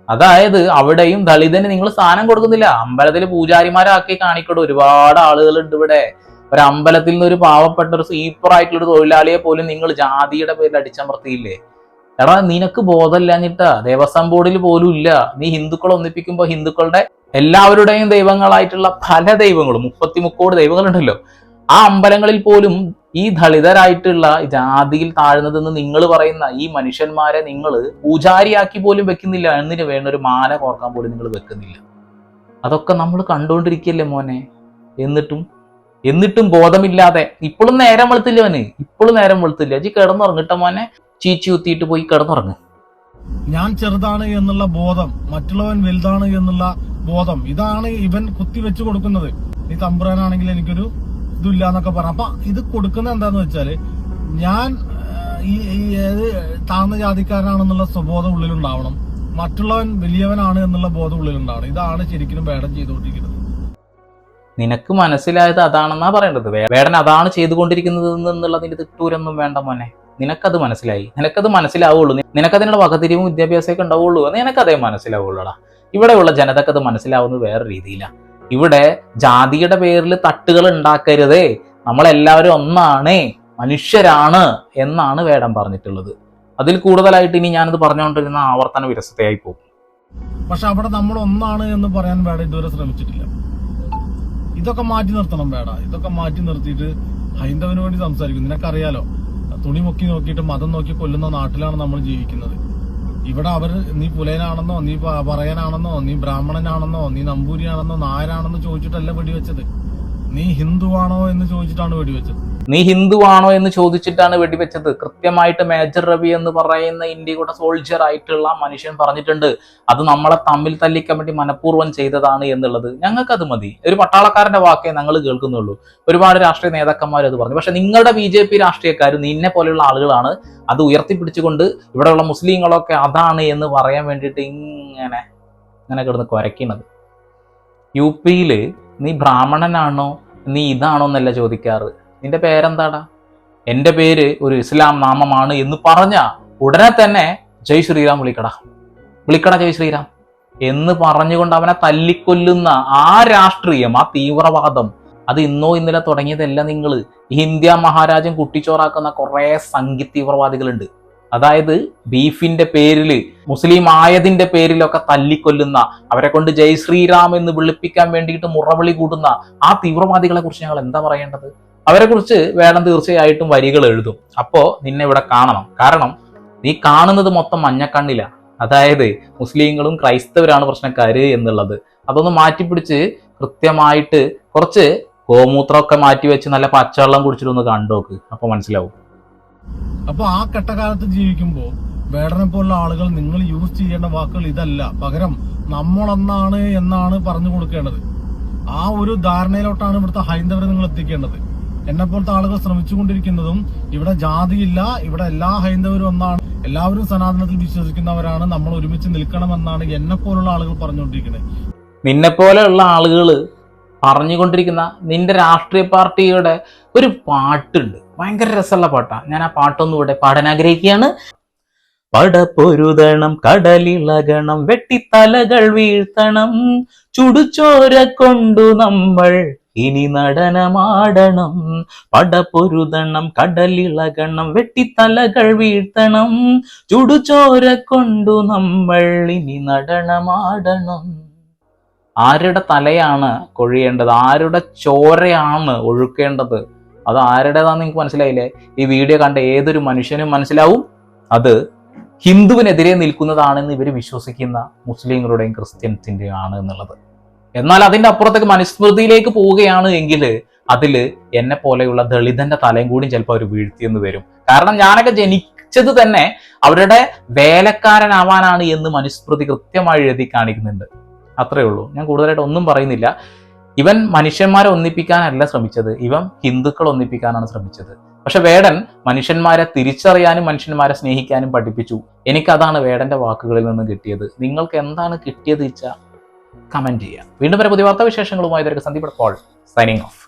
അതായത് അവിടെയും ദളിതന് നിങ്ങൾ സ്ഥാനം കൊടുക്കുന്നില്ല. അമ്പലത്തിൽ പൂജാരിമാരാക്കി കാണിക്കട ഒരുപാട് ആളുകളുണ്ട് ഇവിടെ. ഒരു അമ്പലത്തിൽ നിന്ന് ഒരു പാവപ്പെട്ട ഒരു സീപ്പർ ആയിട്ടുള്ള ഒരു തൊഴിലാളിയെ പോലും നിങ്ങൾ ജാതിയുടെ പേരിൽ അടിച്ചമർത്തിയില്ലേ? എടാ നിനക്ക് ബോധമില്ലാഞ്ഞിട്ടാ ദേവസ്വം ബോർഡിൽ പോലും ഇല്ല. നീ ഹിന്ദുക്കളെ ഒന്നിപ്പിക്കുമ്പോൾ ഹിന്ദുക്കളുടെ എല്ലാവരുടെയും ദൈവങ്ങളായിട്ടുള്ള പല ദൈവങ്ങളും മുപ്പത്തി മുക്കോട് ദൈവങ്ങളുണ്ടല്ലോ. ആ അമ്പലങ്ങളിൽ പോലും ഈ ദളിതരായിട്ടുള്ള ജാതിയിൽ താഴ്ന്നതെന്ന് നിങ്ങൾ പറയുന്ന ഈ മനുഷ്യന്മാരെ നിങ്ങൾ പൂജാരിയാക്കി പോലും വെക്കുന്നില്ല എന്നിന് വേണ്ട ഒരു മാല കോർക്കാൻ പോലും നിങ്ങൾ വെക്കുന്നില്ല. അതൊക്കെ നമ്മൾ കണ്ടുകൊണ്ടിരിക്കല്ലേ മോനെ? എന്നിട്ടും എന്നിട്ടും ബോധമില്ലാതെ. ഇപ്പോഴും നേരം വെളുത്തില്ല അവന്? ഇപ്പോഴും നേരം വെളുത്തില്ല? ജി കിടന്നുറങ്ങിട്ട മോനെ? ചീച്ചി കുത്തിയിട്ട് പോയി കിടന്നുറങ്ങ്. ഞാൻ ചെറുതാണ് എന്നുള്ള ബോധം മറ്റുള്ളവൻ വലുതാണ് എന്നുള്ള ബോധം ഇതാണ് ഇവൻ കുത്തി കുത്തിവെച്ചു കൊടുക്കുന്നത്. ഈ തമ്പുരാനാണെങ്കിൽ എനിക്കൊരു ഇതില്ല എന്നൊക്കെ പറഞ്ഞു. അപ്പൊ ഇത് കൊടുക്കുന്ന എന്താന്ന് വെച്ചാൽ ഞാൻ ഈ ഏത് താഴ്ന്ന ജാതിക്കാരനാണെന്നുള്ള സ്വബോധം ഉള്ളിലുണ്ടാവണം. മറ്റുള്ളവൻ വലിയവനാണ് എന്നുള്ള ബോധം ഉള്ളിലുണ്ടാവണം. ഇതാണ് ശരിക്കും വേടം ചെയ്തുകൊണ്ടിരിക്കുന്നത്. നിനക്ക് മനസ്സിലായത് അതാണെന്നാ പറയേണ്ടത്. വേടൻ അതാണ് ചെയ്തുകൊണ്ടിരിക്കുന്നത് എന്നുള്ളതിന്റെ തിട്ടൂരൊന്നും വേണ്ട മോനെ. നിനക്കത് മനസ്സിലായി. നിനക്കത് മനസ്സിലാവുള്ളൂ. നിനക്കതിനുള്ള വകതിരിവും വിദ്യാഭ്യാസമൊക്കെ ഉണ്ടാവുള്ളൂ എന്ന് നിനക്കതേ മനസ്സിലാവുള്ളൂടാ. ഇവിടെയുള്ള ജനതക്കത് മനസ്സിലാവുന്നത് വേറെ രീതിയിലാണ് ഇവിടെ ജാതിയുടെ പേരിൽ തട്ടുകൾ ഉണ്ടാക്കരുതേ. നമ്മളെല്ലാവരും ഒന്നാണ് മനുഷ്യരാണ് എന്നാണ് വേടം പറഞ്ഞിട്ടുള്ളത്. അതിൽ കൂടുതലായിട്ട് ഇനി ഞാനത് പറഞ്ഞുകൊണ്ടിരുന്ന ആവർത്തന വിരസതയായി പോകും. പക്ഷെ അവിടെ നമ്മൾ ഒന്നാണ് എന്ന് പറയാൻ വേട ഇതുവരെ ശ്രമിച്ചിട്ടില്ല. ഇതൊക്കെ മാറ്റി നിർത്തണം വേട. ഇതൊക്കെ മാറ്റി നിർത്തിയിട്ട് ഹൈന്ദവന് വേണ്ടി സംസാരിക്കും. നിനക്കറിയാലോ തുണി മുക്കി നോക്കിയിട്ട് മതം നോക്കി കൊല്ലുന്ന നാട്ടിലാണ് നമ്മൾ ജീവിക്കുന്നത്. ഇവിടെ അവർ നീ പുലയനാണെന്നോ നീ പറയനാണെന്നോ നീ ബ്രാഹ്മണനാണെന്നോ നീ നമ്പൂരിയാണെന്നോ നായരാണെന്നോ ചോദിച്ചിട്ടല്ല വെടിവെച്ചത്. നീ ഹിന്ദുവാണോ എന്ന് ചോദിച്ചിട്ടാണ് വെടിവെച്ചത്. നീ ഹിന്ദുവാണോ എന്ന് ചോദിച്ചിട്ടാണ് വെടിവെച്ചത്. കൃത്യമായിട്ട് മേജർ രവി എന്ന് പറയുന്ന ഇന്ത്യയുടെ സോൾജർ ആയിട്ടുള്ള മനുഷ്യൻ പറഞ്ഞിട്ടുണ്ട്. അത് നമ്മളെ തമ്മിൽ തല്ലിക്കാൻ വേണ്ടി മനഃപൂർവം ചെയ്തതാണ് എന്നുള്ളത്. ഞങ്ങൾക്ക് അത് മതി. ഒരു പട്ടാളക്കാരന്റെ വാക്കേ ഞങ്ങൾ കേൾക്കുന്നുള്ളൂ. ഒരുപാട് രാഷ്ട്രീയ നേതാക്കന്മാർ അത് പറഞ്ഞു. പക്ഷെ നിങ്ങളുടെ ബി ജെ പി രാഷ്ട്രീയക്കാർ നിന്നെ പോലെയുള്ള ആളുകളാണ് അത് ഉയർത്തിപ്പിടിച്ചുകൊണ്ട് ഇവിടെയുള്ള മുസ്ലിങ്ങളൊക്കെ അതാണ് എന്ന് പറയാൻ വേണ്ടിയിട്ട് ഇങ്ങനെ ഇങ്ങനെ കിടന്ന് കുരയ്ക്കുന്നത് യു പിയിൽ നീ ബ്രാഹ്മണനാണോ? നീ ഇതാണോ എന്നല്ല ചോദിക്കാറ്. നിന്റെ പേരെന്താടാ? എന്റെ പേര് ഒരു ഇസ്ലാം നാമമാണ് എന്ന് പറഞ്ഞ ഉടനെ തന്നെ ജയ് ശ്രീറാം വിളിക്കട. വിളിക്കട ജയ് ശ്രീറാം. എന്ന് പറഞ്ഞുകൊണ്ട് അവനെ തല്ലിക്കൊല്ലുന്ന ആ രാഷ്ട്രീയം ആ തീവ്രവാദം അത് ഇന്നോ ഇന്നലെ തുടങ്ങിയതല്ല നിങ്ങൾ ഇന്ത്യ മഹാരാജ്യം കുട്ടിച്ചോറാക്കുന്ന കുറേ സംഘി തീവ്രവാദികളുണ്ട്. അതായത് ബീഫിന്റെ പേരിൽ മുസ്ലിം ആയതിന്റെ പേരിലൊക്കെ തല്ലിക്കൊല്ലുന്ന അവരെ കൊണ്ട് ജയ് ശ്രീറാം എന്ന് വിളിപ്പിക്കാൻ വേണ്ടിയിട്ട് മുറവിളി കൂട്ടുന്ന ആ തീവ്രവാദികളെ കുറിച്ച് ഞങ്ങൾ എന്താ പറയേണ്ടത്? അവരെ കുറിച്ച് വേണം തീർച്ചയായിട്ടും വരികൾ എഴുതും. അപ്പോ നിന്നെ ഇവിടെ കാണണം. കാരണം നീ കാണുന്നത് മൊത്തം മഞ്ഞക്കണ്ണില. അതായത് മുസ്ലിങ്ങളും ക്രൈസ്തവരാണ് പ്രശ്നക്കാര് എന്നുള്ളത്. അതൊന്ന് മാറ്റിപ്പിടിച്ച് കൃത്യമായിട്ട് കുറച്ച് ഗോമൂത്രമൊക്കെ മാറ്റി വെച്ച് നല്ല പച്ചവെള്ളം കുടിച്ചിട്ടൊന്ന് കണ്ടോക്ക്. അപ്പൊ മനസ്സിലാവും. അപ്പൊ ആ കെട്ടകാലത്ത് ജീവിക്കുമ്പോ വേടനെ പോലുള്ള ആളുകൾ നിങ്ങൾ യൂസ് ചെയ്യേണ്ട വാക്കുകൾ ഇതല്ല. പകരം നമ്മളെന്നാണ് എന്നാണ് പറഞ്ഞു കൊടുക്കേണ്ടത്. ആ ഒരു ധാരണയിലോട്ടാണ് ഇവിടുത്തെ ഹൈന്ദവരെ നിങ്ങൾ എത്തിക്കേണ്ടത്. എന്നെ പോലത്തെ ആളുകൾ ശ്രമിച്ചുകൊണ്ടിരിക്കുന്നതും ഇവിടെ ജാതിയില്ല ഇവിടെ എല്ലാ ഹൈന്ദവരും ഒന്നാണ്. എല്ലാവരും സനാതനത്തിൽ വിശ്വസിക്കുന്നവരാണ്. നമ്മൾ ഒരുമിച്ച് നിൽക്കണമെന്നാണ് എന്നെ പോലുള്ള ആളുകൾ പറഞ്ഞുകൊണ്ടിരിക്കുന്നത്. നിന്നെ പോലെയുള്ള ആളുകൾ പറഞ്ഞുകൊണ്ടിരിക്കുന്ന നിന്റെ രാഷ്ട്രീയ പാർട്ടിയുടെ ഒരു പാട്ടുണ്ട്. ഭയങ്കര രസമുള്ള പാട്ടാണ് ഞാൻ ആ പാട്ടൊന്നും ഇവിടെ പാടാൻ ആഗ്രഹിക്കുകയാണ്. പടപ്പൊരുതണം കടലിളകണം വെട്ടിത്തലകൾ വീഴ്ത്തണം ചുടുചോര കൊണ്ടു നമ്മൾ ഇനി നടനമാടണം. പടപ്പൊരുതണം കടലിളകണം വെട്ടിത്തലകൾ വീഴ്ത്തണം ചുടുചോര കൊണ്ടു നമ്മൾ ഇനി നടനമാടണം. ആരുടെ തലയാണ് കൊഴിയേണ്ടത്? ആരുടെ ചോരയാണ് ഒഴുക്കേണ്ടത്? അത് ആരുടേതാന്ന് നിങ്ങൾക്ക് മനസ്സിലായില്ലേ? ഈ വീഡിയോ കണ്ട ഏതൊരു മനുഷ്യനും മനസ്സിലാവും? അത് ഹിന്ദുവിനെതിരെ നിൽക്കുന്നതാണെന്ന് ഇവർ വിശ്വസിക്കുന്ന മുസ്ലിങ്ങളുടെയും ക്രിസ്ത്യൻസിന്റെയും ആണ് എന്നുള്ളത്. എന്നാൽ അതിന്റെ അപ്പുറത്തേക്ക് മനുസ്മൃതിയിലേക്ക് പോവുകയാണ് എങ്കിൽ അതിൽ എന്നെ പോലെയുള്ള ദളിതന്റെ തലയും കൂടി ചിലപ്പോൾ അവർ വീഴ്ത്തിയെന്ന് വരും. കാരണം ഞാനൊക്കെ ജനിച്ചത് തന്നെ അവരുടെ വേലക്കാരനാവാനാണ് എന്ന് മനുസ്മൃതി കൃത്യമായി എഴുതി കാണിക്കുന്നുണ്ട്. അത്രേ ഉള്ളൂ. ഞാൻ കൂടുതലായിട്ട് ഒന്നും പറയുന്നില്ല. ഇവൻ മനുഷ്യന്മാരെ ഒന്നിപ്പിക്കാനല്ല ശ്രമിച്ചത്. ഇവൻ ഹിന്ദുക്കൾ ഒന്നിപ്പിക്കാനാണ് ശ്രമിച്ചത്. പക്ഷെ വേടൻ മനുഷ്യന്മാരെ തിരിച്ചറിയാനും മനുഷ്യന്മാരെ സ്നേഹിക്കാനും പഠിപ്പിച്ചു. എനിക്കതാണ് വേടന്റെ വാക്കുകളിൽ നിന്ന് കിട്ടിയത്. നിങ്ങൾക്ക് എന്താണ് കിട്ടിയത് വെച്ചാൽ കമന്റ് ചെയ്യാം വീണ്ടും വരെ പുതിയ വാർത്താവിശേഷങ്ങളുമായി ഇതൊക്കെ സന്ദീപ് പോൾ. Signing off